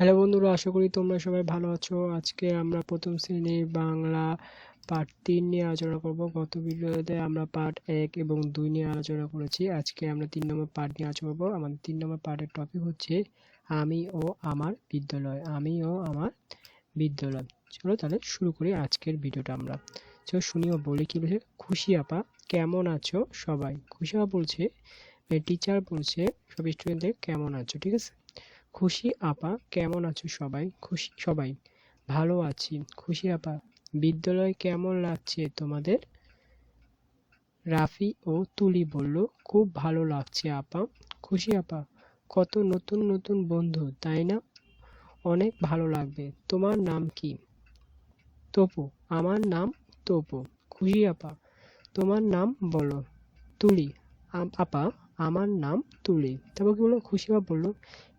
Hello বন্ধুরা, আশা করি তোমরা সবাই ভালো আছো। আজকে আমরা প্রথম শ্রেণির বাংলা পার্ট তিন নিয়ে আলোচনা করব। গত ভিডিওতে আমরা পার্ট এক এবং দুই নিয়ে আলোচনা করেছি। আজকে আমরা তিন নম্বর পার্ট নিয়ে আলোচনা করব। আমাদের তিন নম্বর পার্টের টপিক হচ্ছে আমি ও আমার বিদ্যালয়। আমি ও আমার বিদ্যালয়। চলো তাহলে শুরু করি আজকের ভিডিওটা আমরা। চলো শুনিও বলি কি বলছে? খুশি আপা, কেমন আছো সবাই? খুশি আপা বলছে টিচার বলছে, সব স্টুডেন্টদের কেমন আছো? ঠিক আছে? খুশি, আপা, কেমন আছো সবাই? খুশি, সবাই। ভালো আছি। খুশি, আপা, বিদ্যালয় কেমন লাগছে তোমাদের? রাফি ও তুলি বলল, খুব ভালো লাগছে, আপা। খুশি, আপা, কত নতুন নতুন বন্ধু, তাই না? অনেক ভালো লাগবে। তোমার নাম কি? তপু, আমার নাম তপু। খুশি, আপা, তোমার নাম বলো, তুলি। আপা, আমার নাম তুলি। তারপর কি বলল? খুশি, আপা বলল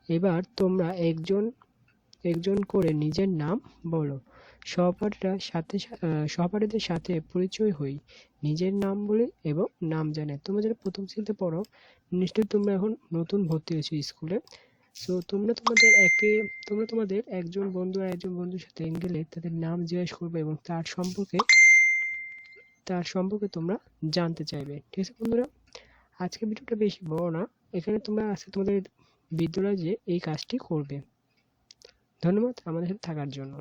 এবার তোমরা একজন একজন করে নিজের নাম বলো। সহপাঠীরা সাথে সহপাঠীদের সাথে পরিচয় হই, নিজের নাম বলে এবং নাম জানে। তোমরা যারা প্রথম শ্রেণীতে পড়ো, নিশ্চয়ই তোমরা এখন নতুন ভর্তি হয়েছো স্কুলে। সো তোমরা তোমাদের একে, তোমরা তোমাদের একজন বন্ধু আর একজন বন্ধুর সাথে গেলে তাদের নাম জিজ্ঞেস করবে এবং তার সম্পর্কে তার সম্পর্কে তোমরা জানতে চাইবে। ঠিক আছে বন্ধুরা? আজকে ভিডিওটা বেশি বড় না। এখানে তোমরা আজকে তোমাদের বিদ্যালয়ে যে এই কাজটি করবে। ধন্যবাদ আমাদের সাথে থাকার জন্য।